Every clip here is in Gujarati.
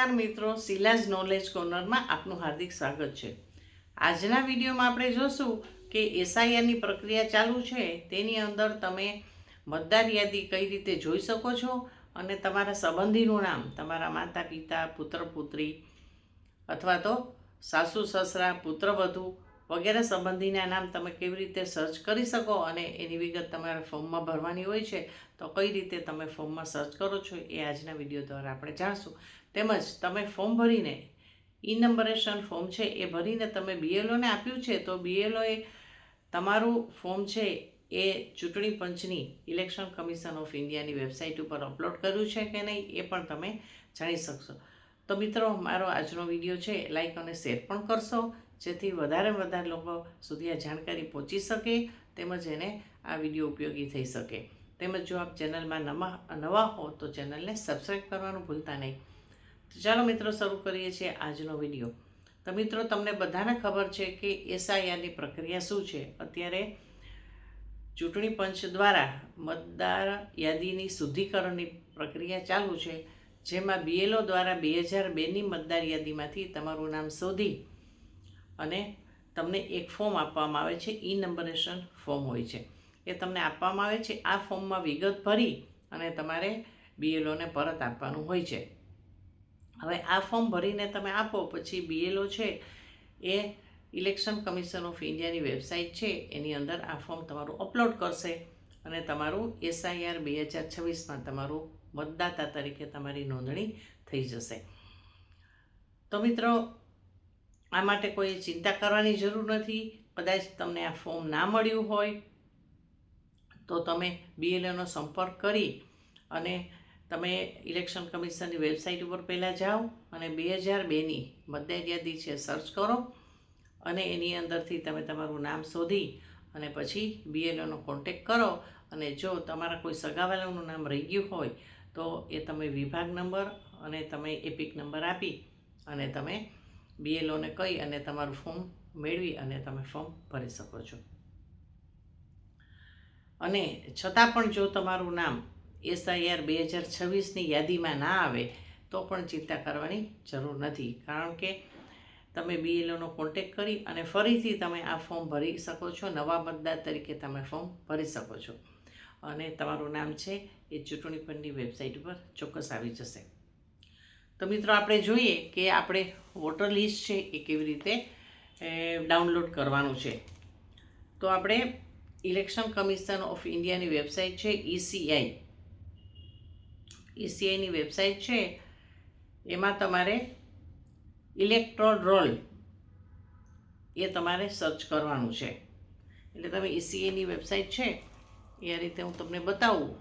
નમસ્કાર મિત્રો શિલાજ નોલેજ કોર્નરમાં આપનું હાર્દિક સ્વાગત છે. આજના વિડીયોમાં આપણે જોશું કે એસઆઈઆરની પ્રક્રિયા ચાલુ છે, તેની અંદર તમે મતદાર યાદી કઈ રીતે જોઈ શકો છો અને તમારા સંબંધીનું નામ, તમારા માતા પિતા, પુત્ર, પુત્રી અથવા તો સાસુ, સસરા પુત્રવધુ વગેરે સંબંધીના નામ તમે કેવી રીતે સર્ચ કરી શકો અને એની વિગત તમારે ફોર્મમાં ભરવાની હોય છે, તો કઈ રીતે તમે ફોર્મમાં સર્ચ કરો છો એ આજના વીડિયો દ્વારા આપણે જાણશું. તેમજ તમે ફોર્મ ભરીને ઈ નંબરેશન ફોર્મ છે એ ભરીને તમે બીએલઓને આપ્યું છે, તો બીએલઓએ તમારું ફોર્મ છે એ ચૂંટણી પંચની ઇલેક્શન કમિશન ઓફ ઇન્ડિયાની વેબસાઇટ ઉપર અપલોડ કર્યું છે કે નહીં એ પણ તમે જાણી શકશો. તો મિત્રો, મારો આજનો વીડિયો છે લાઇક અને શેર પણ કરશો, જેથી વધારે વધારે લોકો સુધી આ જાણકારી પહોંચી શકે તેમજ એને આ વીડિયો ઉપયોગી થઈ શકે. તેમજ જો આપ ચેનલમાં નવા નવા હો તો ચેનલને સબસ્ક્રાઈબ કરવાનું ભૂલતા નહીં. ચાલો મિત્રો શરૂ કરીએ છીએ આજનો વીડિયો. તો મિત્રો, તમને બધાને ખબર છે કે એસઆઈઆરની પ્રક્રિયા શું છે? અત્યારે ચૂંટણી પંચ દ્વારા મતદાર યાદીની શુદ્ધિકરણની પ્રક્રિયા ચાલુ છે, જેમાં બીએલઓ દ્વારા બે હજાર બેની મતદાર યાદીમાંથી તમારું નામ શોધી અને તમને એક ફોર્મ આપવામાં આવે છે. ઈ નંબરેશન ફોર્મ હોય છે. એ તમને આપવામાં આવે છે. આ ફોર્મમાં વિગત ભરી અને તમારે બીએલઓને પરત આપવાનું હોય છે. હવે આ ફોર્મ ભરીને તમે આપો, પછી બીએલઓ છે એ ઇલેક્શન કમિશન ઓફ ઇન્ડિયાની વેબસાઇટ છે, એની અંદર આ ફોર્મ તમારું અપલોડ કરશે અને તમારું એસઆઈઆર બે હજાર છવ્વીસમાં તમારું મતદાતા તરીકે તમારી નોંધણી થઈ જશે. તો મિત્રો, આ માટે કોઈ ચિંતા કરવાની જરૂર નથી. કદાચ તમને આ ફોર્મ ના મળ્યું હોય તો તમે બીએલએનો સંપર્ક કરી અને તમે ઇલેક્શન કમિશનની વેબસાઇટ ઉપર પહેલાં જાઓ અને બે હજાર બેની મતદાર યાદી છે સર્ચ કરો અને એની અંદરથી તમે તમારું નામ શોધી અને પછી બીએલઓનો કોન્ટેક કરો અને જો તમારા કોઈ સગાવાલાનું નામ રહી ગયું હોય તો એ તમે વિભાગ નંબર અને તમે એપિક નંબર આપી અને તમે બીએલઓને કહી અને તમારું ફોર્મ મેળવી અને તમે ફોર્મ ભરી શકો છો. અને છતાં પણ જો તમારું નામ એસઆઈઆર બે હજાર છવ્વીસની યાદીમાં ના આવે, તો પણ ચિંતા કરવાની જરૂર નથી. કારણ કે તમે બીએલઓનો કોન્ટેક કરી અને ફરીથી તમે આ ફોર્મ ભરી શકો છો, નવા મતદાર તરીકે તમે ફોર્મ ભરી શકો છો. અને તમારું નામ છે એ ચૂંટણી પંચની વેબસાઇટ ઉપર ચોક્કસ આવી જશે. તો મિત્રો, આપણે જોઈએ કે આપણે વોટર લિસ્ટ છે એ કેવી રીતે ડાઉનલોડ કરવાનું છે. તો આપણે ઇલેક્શન કમિશન ઓફ ઇન્ડિયાની વેબસાઇટ છે ઈસીઆઈ ઈસીઆઈની વેબસાઇટ છે, એમાં તમારે ઇલેક્ટ્રોલ રોલ એ તમારે સર્ચ કરવાનું છે. એટલે તમે ઈસીઆઈની વેબસાઇટ છે, એ આ રીતે હું તમને બતાવું.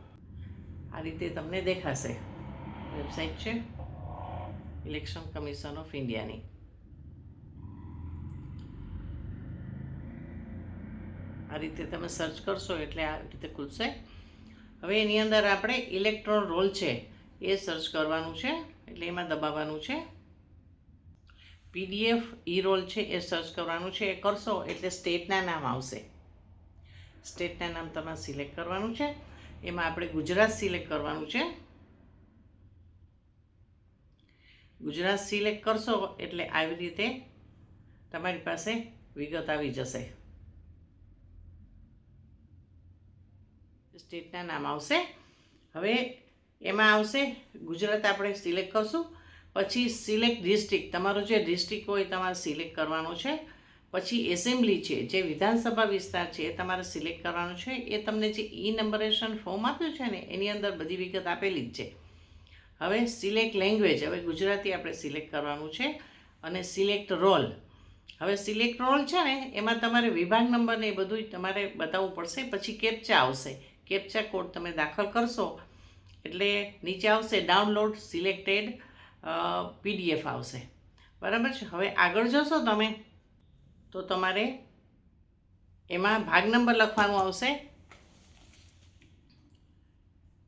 આ રીતે તમને દેખાશે. વેબસાઇટ છે ઇલેક્શન કમિશન ઓફ ઇન્ડિયાની આ રીતે તમે સર્ચ કરશો એટલે આ રીતે ખુલશે. હવે એની અંદર આપણે ઇલેક્ટ્રોન રોલ છે, એ સર્ચ કરવાનું છે, એટલે એમાં દબાવવાનું છે. પીડીએફ ઈ રોલ છે, એ સર્ચ કરવાનું છે, એ કરશો એટલે સ્ટેટના નામ આવશે. સ્ટેટના નામ તમારે સિલેક્ટ કરવાનું છે. એમાં આપણે ગુજરાત સિલેક્ટ કરવાનું છે. ગુજરાત સિલેક્ટ કરશો એટલે આવી રીતે તમારી પાસે વિગત આવી જશે. સ્ટેટના નામ આવશે. હવે એમાં આવશે, ગુજરાત આપણે સિલેક્ટ કરશું. પછી સિલેક્ટ ડિસ્ટ્રિક્ટ, તમારો જે ડિસ્ટ્રિક્ટ હોય તમારે સિલેક્ટ કરવાનો છે. પછી એસેમ્બલી છે, જે વિધાનસભા વિસ્તાર છે એ તમારે સિલેક્ટ કરવાનો છે. એ તમને જે ઈ નંબરેશન ફોર્મ આપ્યું છે ને, એની અંદર બધી વિગત આપેલી જ છે. હવે સિલેક્ટ લેંગ્વેજ, હવે ગુજરાતી આપણે સિલેક્ટ કરવાનું છે અને સિલેક્ટ રોલ. હવે સિલેક્ટ રોલ છે ને, એમાં તમારે વિભાગ નંબર ને એ બધું તમારે બતાવવું પડશે, પછી કેપ્ચા આવશે. કેપ્ચા કોડ તમે દાખલ કરશો, એટલે નીચે આવશે ડાઉનલોડ સિલેક્ટેડ પીડીએફ આવશે. બરાબર છે? હવે આગળ જશો તમે, તો તમારે એમાં ભાગ નંબર લખવાનો આવશે.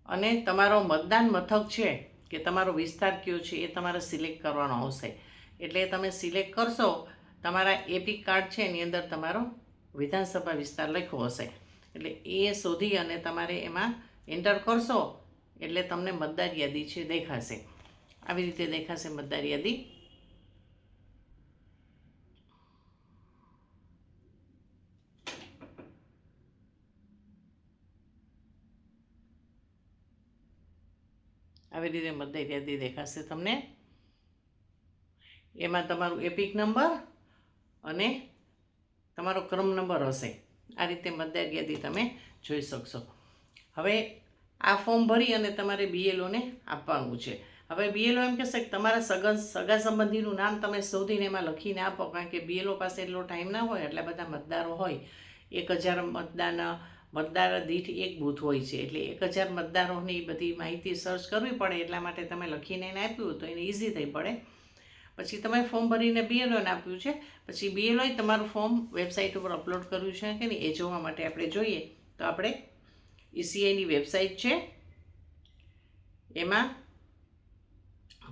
અને તમારો મતદાન મથક છે, કે તમારો વિસ્તાર કયો છે, એ તમારે સિલેક્ટ કરવાનો આવશે. એટલે તમે સિલેક્ટ કરશો, તમારા એપિક કાર્ડ છે, એની અંદર તમારો વિધાનસભા વિસ્તાર લખ્યો હશે. એટલે એ શોધી અને તમારે એમાં એન્ટર કરશો, એટલે તમને મતદાર યાદી છે દેખાશે. આવી રીતે દેખાશે મતદાર યાદી. આવી રીતે મતદાર યાદી દેખાશે તમને. એમાં તમારું એપિક નંબર અને તમારો ક્રમ નંબર હશે. આ રીતે મતદાર યાદી તમે જોઈ શકશો. હવે આ ફોર્મ ભરી અને તમારે બીએલઓને આપવાનું છે. હવે બીએલઓ એમ કહેશે કે તમારા સગા સગા સંબંધીનું નામ તમે શોધીને એમાં લખીને આપો, કારણ કે બીએલઓ પાસે એટલો ટાઈમ ના હોય, એટલા બધા મતદારો હોય. એક હજાર મતદાન, મતદાર દીઠ એક બૂથ હોય છે. એટલે એક હજાર મતદારોની બધી માહિતી સર્ચ કરવી પડે, એટલા માટે તમે લખીને એને આપ્યું તો એને ઇઝી થઈ પડે. પછી તમે ફોર્મ ભરીને બીએલઓને આપ્યું છે, પછી બીએલઓએ તમારું ફોર્મ વેબસાઇટ ઉપર અપલોડ કર્યું છે કે નહીં એ જોવા માટે આપણે જોઈએ. તો આપણે ઈસીઆઈની વેબસાઇટ છે, એમાં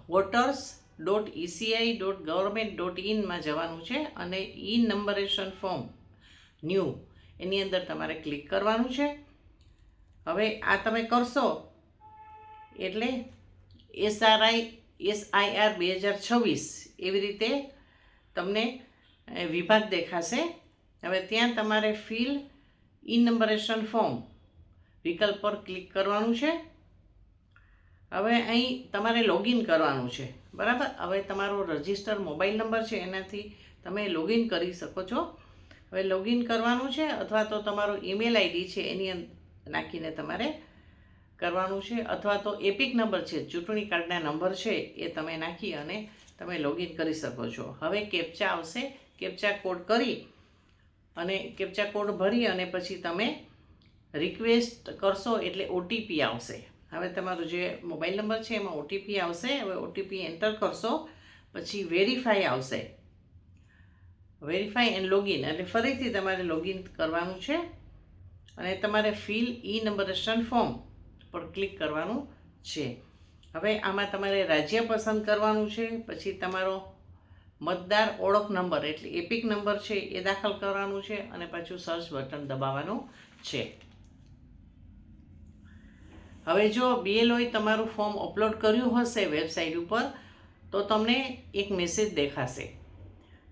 voters dot ECI dot government dot ઇનમાં જવાનું છે અને ઈ નંબરેશન ફોર્મ ન્યૂ એની અંદર તમારે ક્લિક કરવાનું છે. હવે આ તમે કરશો એટલે એસઆરઆઈ એસઆઈઆર બે હજાર છવ્વીસ એવી રીતે તમને વિભાગ દેખાશે. હવે ત્યાં તમારે ફિલ ઇનમ્બરેશન ફોર્મ વિકલ્પ પર ક્લિક કરવાનું છે. હવે અહીં તમારે લોગિન કરવાનું છે. બરાબર? હવે તમારો રજિસ્ટર મોબાઈલ નંબર છે, એનાથી તમે લોગિન કરી શકો છો. હવે લોગિન કરવાનું છે, અથવા તો તમારો ઈમેલ આઈડી છે, એની નાખીને તમારે કરવાનું છે અથવા તો એપિક નંબર છે, ચૂંટણી કાર્ડના નંબર છે એ તમે નાખી અને તમે લોગિન કરી શકો છો. હવે કેપ્ચા આવશે. કેપ્ચા કોડ કરી અને કેપ્ચા કોડ ભરી અને પછી તમે રિક્વેસ્ટ કરશો એટલે ઓટીપી આવશે. હવે તમારો જે મોબાઈલ નંબર છે એમાં ઓટીપી આવશે. હવે ઓટીપી એન્ટર કરશો. પછી વેરીફાઈ આવશે. વેરીફાઈ એન્ડ લોગિન એટલે ફરીથી તમારે લોગિન કરવાનું છે. અને તમારે ફિલ ઈ નંબરેશન ફોર્મ પર ક્લિક કરવાનું છે. હવે આમાં તમારે રાજ્ય પસંદ કરવાનું છે, પછી તમારો મતદાર ઓળખ નંબર એટલે એપિક નંબર છે એ દાખલ કરવાનું છે અને પાછું સર્ચ બટન દબાવવાનું છે. હવે જો બીએલઓએ તમારું ફોર્મ અપલોડ કર્યું હશે વેબસાઇટ ઉપર, તો તમને એક મેસેજ દેખાશે.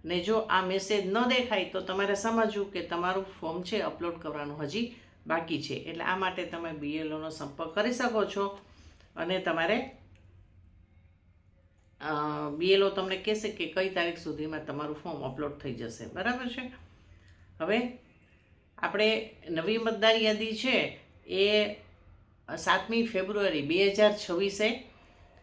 ને જો આ મેસેજ ન દેખાય તો તમારે સમજવું કે તમારું ફોર્મ છે અપલોડ કરવાનું. હજી બાકી છે. એટલે આ માટે તમે બીએલઓનો સંપર્ક કરી શકો છો. અને તમારે બીએલઓ તમને કહેશે કે કઈ તારીખ સુધીમાં તમારું ફોર્મ અપલોડ થઈ જશે. બરાબર છે? હવે આપણે નવી મતદાર યાદી છે એ સાતમી ફેબ્રુઆરી બે હજાર છવ્વીસે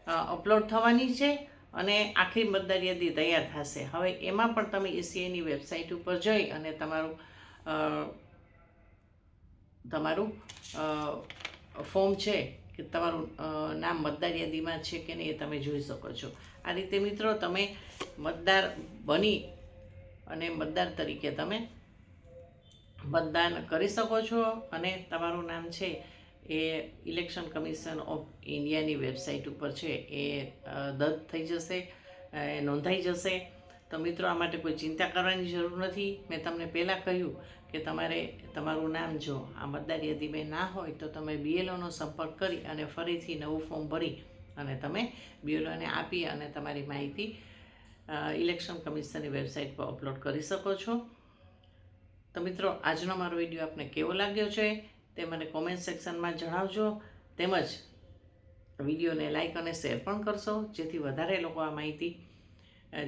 અપલોડ થવાની છે અને આખરી મતદાર યાદી તૈયાર થશે. હવે એમાં પણ તમે એસીઆઈની વેબસાઇટ ઉપર જઈ અને તમારું તમારું ફોર્મ છે કે તમારું નામ મતદાર યાદીમાં છે કે નહીં એ તમે જોઈ શકો છો. આ રીતે મિત્રો તમે મતદાર બની અને મતદાર તરીકે તમે મતદાન કરી શકો છો અને તમારું નામ છે એ ઇલેક્શન કમિશન ઓફ ઇન્ડિયાની વેબસાઇટ ઉપર છે એ દર્જ થઈ જશે નોંધાઈ જશે. તો મિત્રો આ માટે કોઈ ચિંતા કરવાની જરૂર નથી. મેં તમને પહેલાં કહ્યું કે તમારે તમારું નામ જો આ મતદાર યાદીમાં ના હોય તો તમે બીએલઓનો સંપર્ક કરી અને ફરીથી નવું ફોર્મ ભરી અને તમે બીએલઓને આપી અને તમારી માહિતી ઇલેક્શન કમિશનની વેબસાઇટ પર અપલોડ કરી શકો છો. તો મિત્રો, આજનો મારો વીડિયો આપને કેવો લાગ્યો છે તે મને કોમેન્ટ સેક્શનમાં જણાવજો. તેમજ વિડીયોને લાઇક અને શેર પણ કરશો, જેથી વધારે લોકો આ માહિતી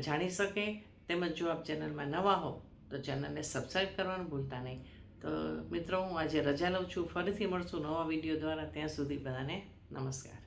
જાણી શકે. તેમજ જો આપ ચેનલમાં નવા હો તો ચેનલને સબસ્ક્રાઈબ કરવાનું ભૂલતા નહીં. તો મિત્રો, હું આજે રજા લઉં છું. ફરીથી મળશું નવા વીડિયો દ્વારા. ત્યાં સુધી બધાને નમસ્કાર.